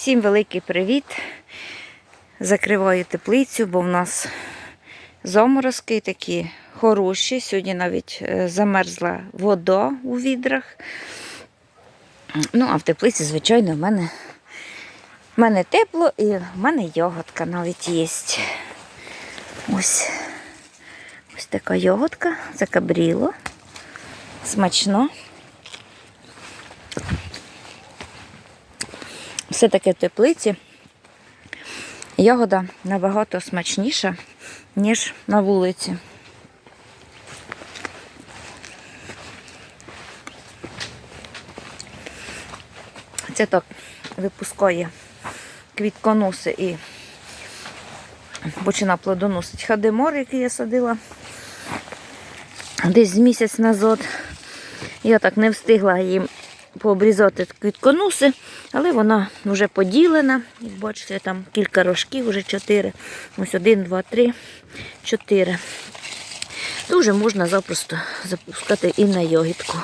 Всім великий привіт. Закриваю теплицю, бо в нас заморозки такі хороші. Сьогодні навіть е, замерзла вода у відрах. Ну, а в теплиці, звичайно, в мене, в мене тепло і в мене йогуртка навіть є. Ось, ось така йогуртка, закабріло. Смачно. Все-таки теплиці ягода набагато смачніша, ніж на вулиці. Це так випускає квітконоси і почина плодоносити хадемор, який я садила десь місяць назад. Я так не встигла їм пообрізати квітконоси, але вона вже поділена. Як бачите, там кілька рожків, вже чотири. Ось один, два, три, чотири. Дуже можна запросто запускати і на йогітку.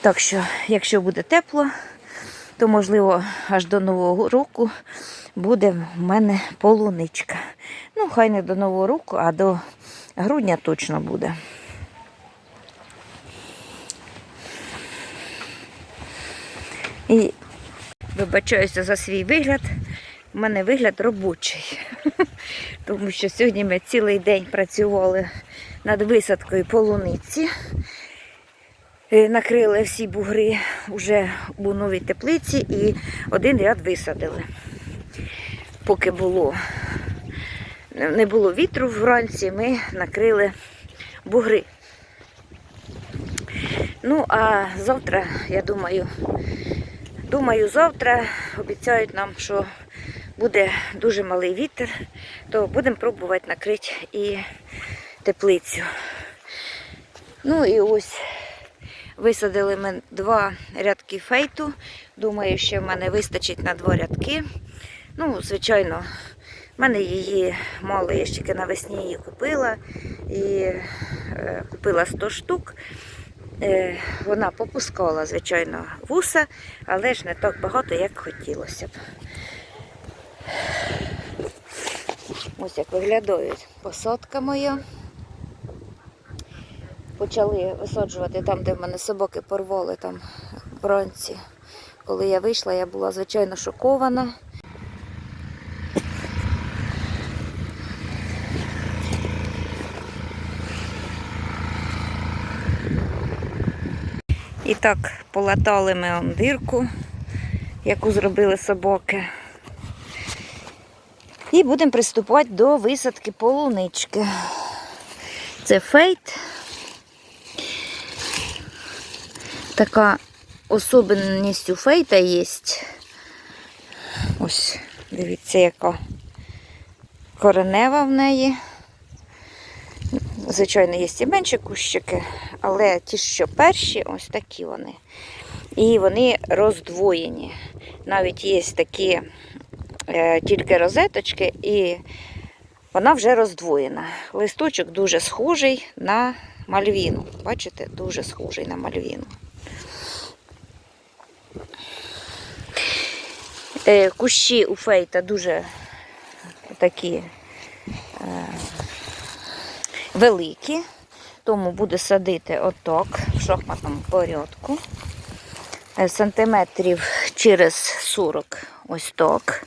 Так що, якщо буде тепло, то можливо аж до Нового року буде в мене полуничка. Ну, хай не до Нового року, а до грудня точно буде. І вибачаюся за свій вигляд. У мене вигляд робочий. Тому що сьогодні ми цілий день працювали над висадкою полуниці. Е, Накрили всі бугри вже у новій теплиці і один ряд висадили. Поки було, не було вітру вранці, ми накрили бугри. Ну, а завтра, я думаю, думаю, завтра обіцяють нам, що буде дуже малий вітер, то будемо пробувати накрити і теплицю. Ну і ось висадили ми два рядки фейту. Думаю, що в мене вистачить на два рядки. Ну, звичайно, в мене її мало, я тільки навесні її купила і е, купила 100 штук. Е, вона попускала, звичайно, вуса, але ж не так багато, як хотілося б. Ось як виглядає посадка моя. Почали висаджувати там, де в мене собаки порвали там вранці. Коли я вийшла, я була звичайно шокована. І так полатали ми он дирку, яку зробили собаки. І будемо приступати до висадки полунички. Це фейт. Така особливість у фейта є. Ось, дивіться, яка коренева в неї. Звичайно, є і менші кущики, але ті, що перші, ось такі вони. І вони роздвоєні. Навіть є такі е, тільки розеточки, і вона вже роздвоєна. Листочок дуже схожий на мальвіну. Бачите, дуже схожий на мальвіну. Е, Кущі у фейта дуже такі е, великі, тому буду садити отак в шахматному порядку. Е, Сантиметрів через 40 ось так.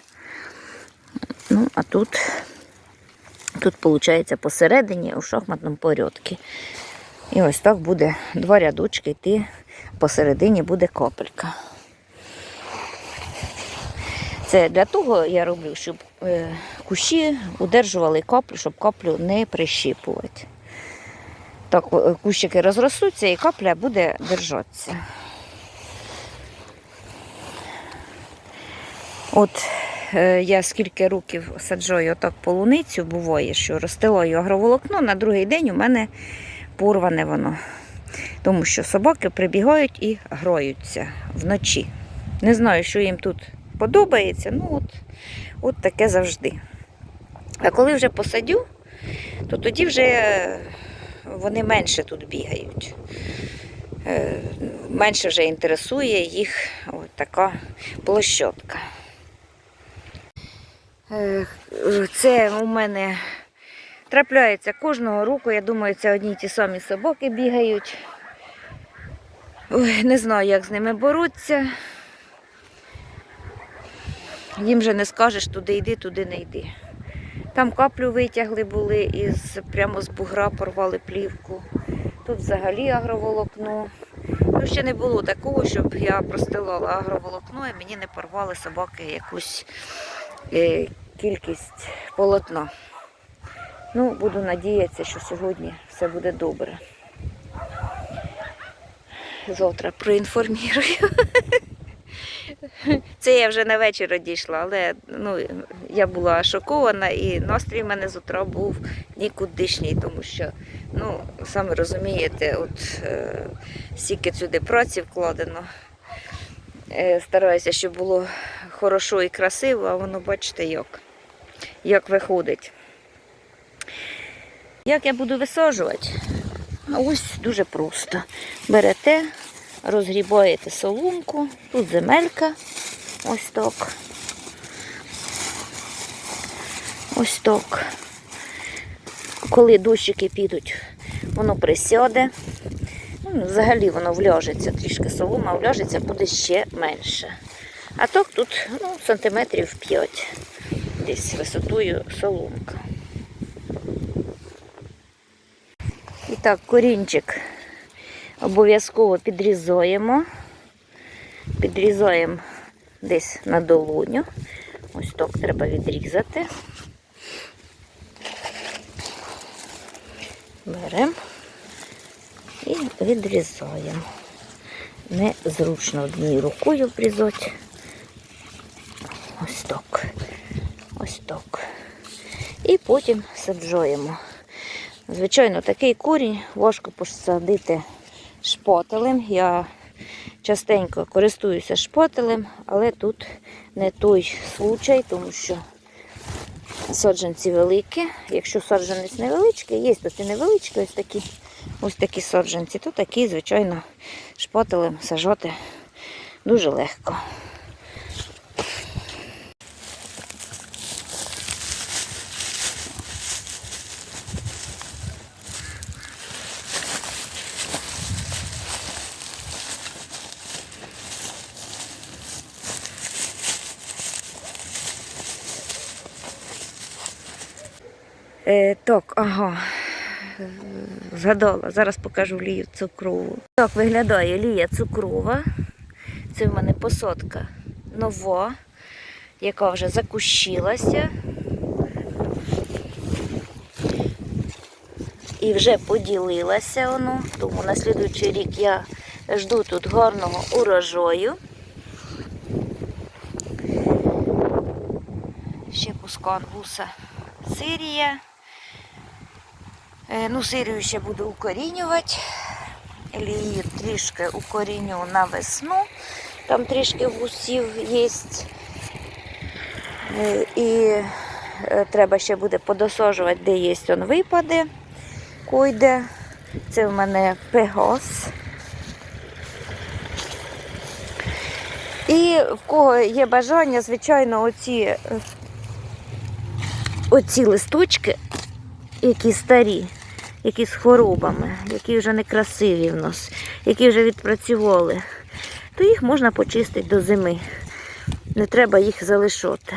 Ну, а тут, тут виходить, посередині у шахматному порядку. І ось так буде два рядочки йти, посередині буде капелька. Це для того я роблю, щоб е, кущі удержували каплю, щоб каплю не прищіпувати. Так, е, кущики розростуться і капля буде держатися. От е, я скільки років саджаю отак полуницю, буває, що розстилаю агроволокно, на другий день у мене порване воно. Тому що собаки прибігають і граються вночі. Не знаю, що їм тут подобається, ну от, от таке завжди. А коли вже посадю, то тоді вже вони менше тут бігають. Е, Менше вже інтересує їх от така площадка. Е, Це у мене трапляється кожного року. Я думаю, це одні й ті самі собаки бігають. Ой, не знаю, як з ними боротися. Їм вже не скажеш, туди йди, туди не йди. Там каплю витягли були із прямо з бугра порвали плівку. Тут взагалі агроволокно. Ну, ще не було такого, щоб я простилала агроволокно і мені не порвали собаки якусь е, кількість полотна. Ну, буду надіятися, що сьогодні все буде добре. Завтра проінформірую. Це я вже на вечір одійшла, але ну, я була шокована і настрій в мене з утра був нікудишній, тому що, ну, самі розумієте, от е, стільки сюди праці вкладено. Е, стараюся, щоб було хорошо і красиво, а воно бачите як, як виходить. Як я буду висаджувати? Ось дуже просто. Берете, розгрібаєте соломку, тут земелька, ось так. Ось так. Коли дощики підуть, воно присяде. Ну, взагалі воно вляжеться, трішки солома вляжеться, буде ще менше. А так тут ну, сантиметрів 5 десь висотою соломка. І так, корінчик обов'язково підрізаємо. Підрізаємо десь на долоню. Ось так треба відрізати. Беремо і відрізаємо. Незручно однією рукою обрізати. Ось так. Ось так. І потім саджаємо. Звичайно, такий корінь важко посадити шпателем. Я частенько користуюся шпотелем, але тут не той случай, тому що саджанці великі. Якщо саджанець невеличкий, є тут і невеличкі, ось такі, ось такі саджанці, то такі, звичайно, шпотелем сажати дуже легко. Е, так, ага. Згадала, зараз покажу лію цукрову. Так виглядає лія цукрова. Це в мене посадка нова, яка вже закущилася. І вже поділилася воно, тому на слідуючий рік я жду тут гарного урожаю. Ще пускан гуса Сирія. Е, Ну, Сирію ще буду укорінювати. Лію трішки укоріню на весну. Там трішки вусів є. Е, І е, треба ще буде подосожувати, де є он випади. Койде. Це в мене пегос. І в кого є бажання, звичайно, оці, оці листочки, які старі, які з хворобами, які вже некрасиві в нас, які вже відпрацювали, то їх можна почистити до зими. Не треба їх залишати.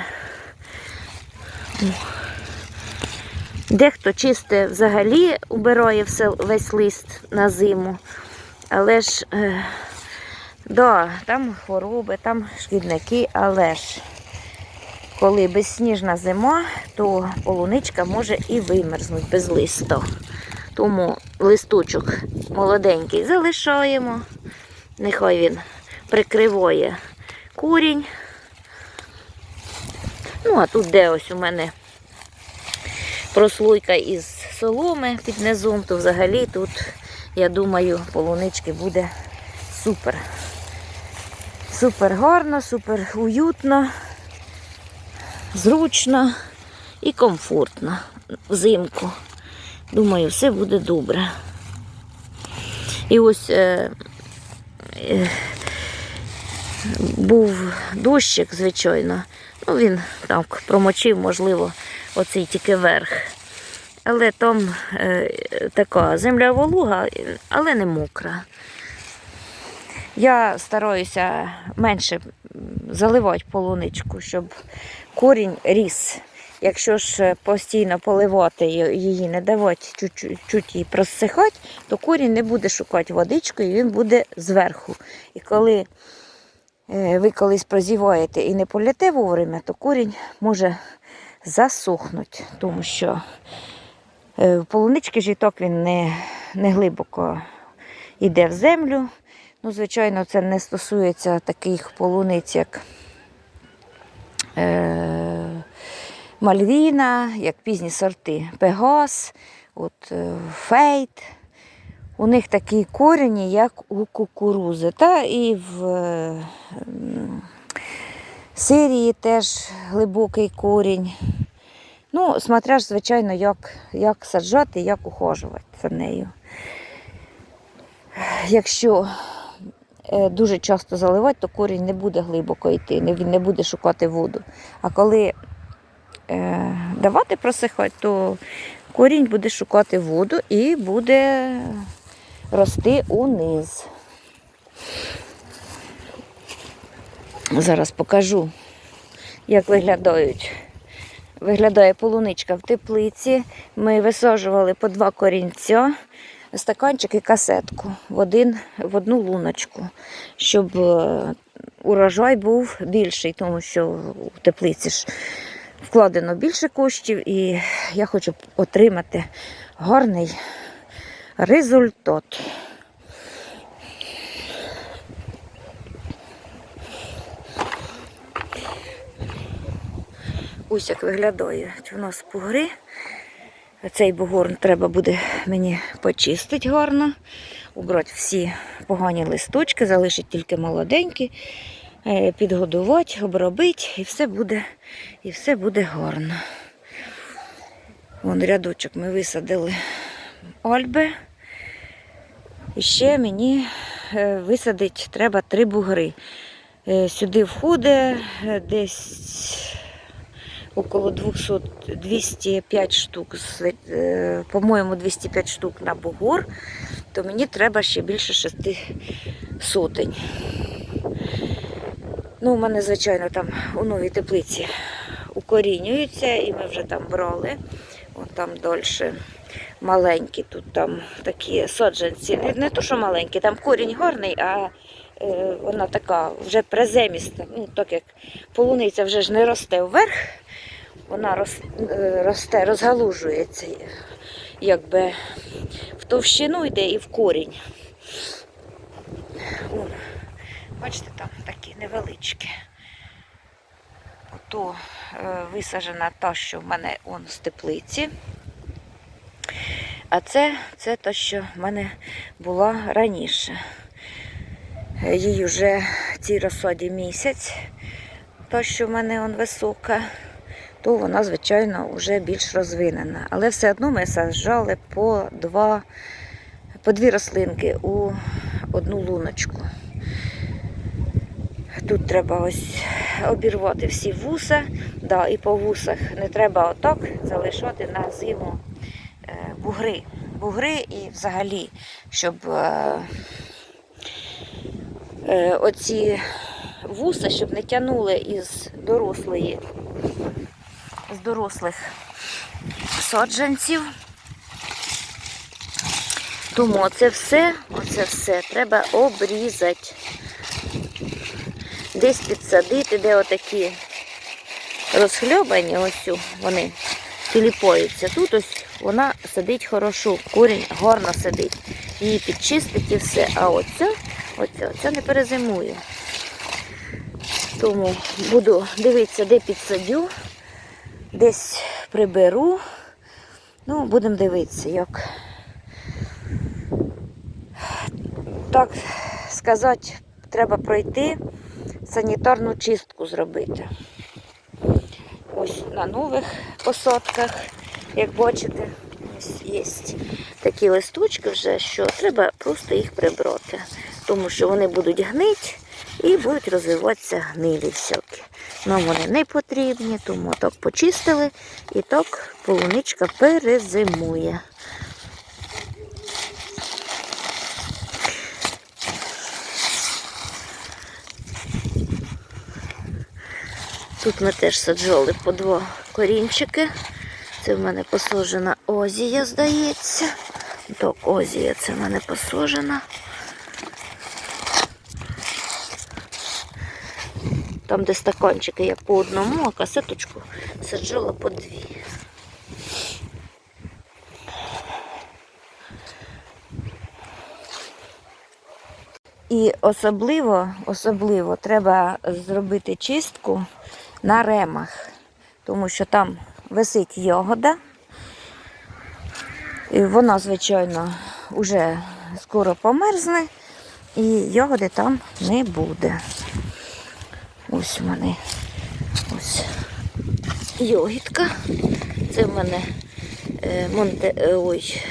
Дехто чисте взагалі убирає все, весь лист на зиму. Але ж, е, да, там хвороби, там шкідники, але ж коли безсніжна зима, то полуничка може і вимерзнути без листа. Тому листочок молоденький залишаємо. Нехай він прикриває курінь. Ну, а тут де ось у мене прослойка із соломи під низом, то взагалі тут, я думаю, полунички буде супер. Супер гарно, супер уютно, зручно і комфортно взимку. Думаю, все буде добре. І ось е, е, був дощик, звичайно. Ну, він там промочив, можливо, оцей тільки верх. Але там е, така земля волуга, але не мокра. Я стараюся менше заливати полуничку, щоб корінь ріс. Якщо ж е, постійно поливати її, не давати чуть-чуть її просихати, то корінь не буде шукати водичку і він буде зверху. І коли е, ви колись прозіваєте і не політе вовремя, то корінь може засохнути, тому що е, в полунички житок він не, не глибоко йде в землю. Ну, звичайно, це не стосується таких полуниць, як Мальвіна, як пізні сорти Пегас, от, е, Фейт. У них такі корені, як у кукурузи. Та і в е, Сирії теж глибокий корінь. Ну, смотря звичайно, як, як саджати, як ухожувати за нею. Якщо е, дуже часто заливати, то корінь не буде глибоко йти, він не буде шукати воду. А коли давати просихати, то корінь буде шукати воду і буде рости униз. Зараз покажу, як виглядають. Виглядає полуничка в теплиці. Ми висаджували по два корінця, стаканчик і касетку в, один, в одну луночку, щоб е, урожай був більший, тому що в теплиці ж вкладено більше коштів, і я хочу отримати гарний результат. Ось як виглядають у нас бугри. Цей бугор треба буде мені почистити гарно, убрати всі погані листочки, залишити тільки молоденькі, підгодувати, обробити і все буде, і все буде гарно. Вон рядочок ми висадили ольби. І ще мені е, висадити треба три бугри. Е, Сюди входить е, десь около 200, 205 штук, е, по-моєму, 205 штук на бугор, то мені треба ще більше 6 сотень. Ну, у мене, звичайно, там у новій теплиці укорінюються, і ми вже там брали. От там дольше маленькі, тут там такі саджанці. Не, то, що маленькі, там корінь гарний, а е, вона така вже приземіста. Ну, так як полуниця вже ж не росте вверх, вона рос, е, росте, розгалужується, якби в товщину йде і в корінь. Бачите, там такі невеличкі. Ото е, висаджена та, що в мене он з теплиці. А це, це те, що в мене була раніше. Е, Їй вже цій розсаді місяць, то, що в мене он висока, то вона, звичайно, вже більш розвинена. Але все одно ми саджали по, два, по дві рослинки у одну луночку. Тут треба ось обірвати всі вуса, да, і по вусах не треба отак залишати на зиму е, бугри. Бугри і взагалі, щоб е, е, оці вуса, щоб не тянули із дорослої, з дорослих саджанців. Тому оце все, оце все треба обрізати. Десь підсадити, де отакі розхльобані, ось вони тіліпаються. Тут ось вона сидить хорошо, корінь гарно сидить. Її підчистить і все. А оця, оця, оця не перезимує. Тому буду дивитися, де підсадю, десь приберу. Ну, будемо дивитися, як. Так сказати, треба пройти санітарну чистку зробити. Ось на нових посадках, як бачите, ось є такі листочки вже, що треба просто їх прибрати, тому що вони будуть гнити і будуть розвиватися гнилі всякі. Нам вони не потрібні, тому так почистили і так полуничка перезимує. Тут ми теж саджали по два корінчики. Це в мене посаджена озія, здається. Так, озія це в мене посаджена. Там, де стаканчики, я по одному, а касеточку саджала по дві. І особливо, особливо треба зробити чистку на ремах, тому що там висить ягода. І вона, звичайно, вже скоро померзне, і ягоди там не буде. Ось в мене ось йогітка. Це в мене е, монте, е, ой,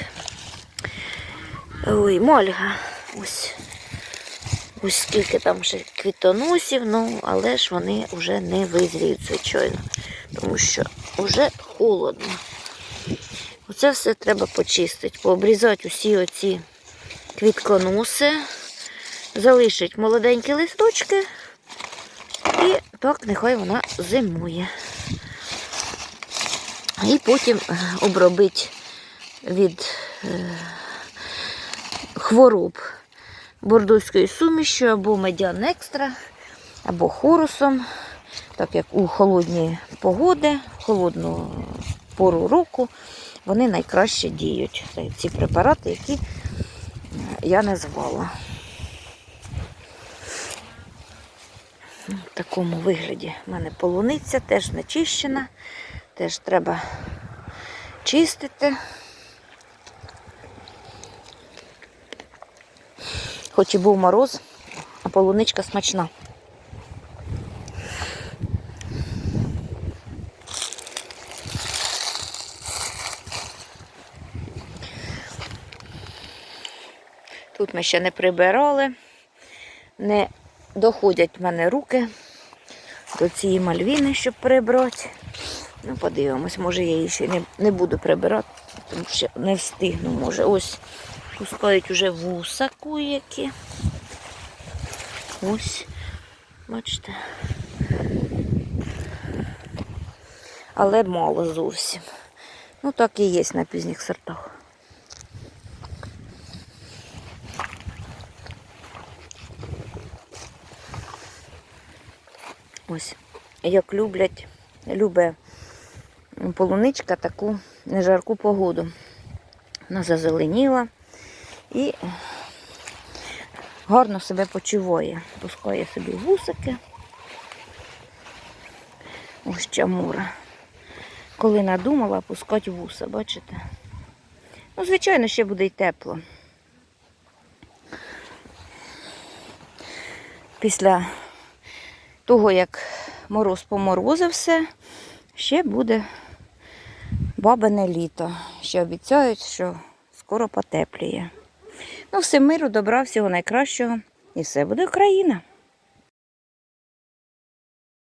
ой, мольга. Ось. Ось скільки там ще квітоносів, ну, але ж вони вже не визріють, звичайно, тому що вже холодно. Оце все треба почистити, пообрізати усі оці квітконоси, залишити молоденькі листочки і так нехай вона зимує. І потім е, обробити від е, хвороб бордоською сумішю або медян екстра, або хорусом, так як у холодні погоди, в холодну пору року, вони найкраще діють. Це ці препарати, які е, я назвала. В такому вигляді в мене полуниця теж не чищена, теж треба чистити. Хоч і був мороз, а полуничка смачна. Тут ми ще не прибирали, не доходять в мене руки до цієї мальвіни, щоб прибрати. Ну, подивимось, може я її ще не, не буду прибирати, тому що не встигну, може. Ось пускають уже вуса які. Ось, бачите. Але мало зовсім. Ну так і є на пізніх сортах. Ось, як люблять, любить полуничка таку нежарку погоду. Вона зазеленіла і гарно себе почуває. Пускає собі вусики. Ось чамура. Коли надумала, пускати вуса, бачите? Ну, звичайно, ще буде й тепло. Після того, як мороз поморозив ще буде бабине літо. Ще обіцяють, що скоро потепліє. Ну, всім миру, добра, всього найкращого. І все буде Україна.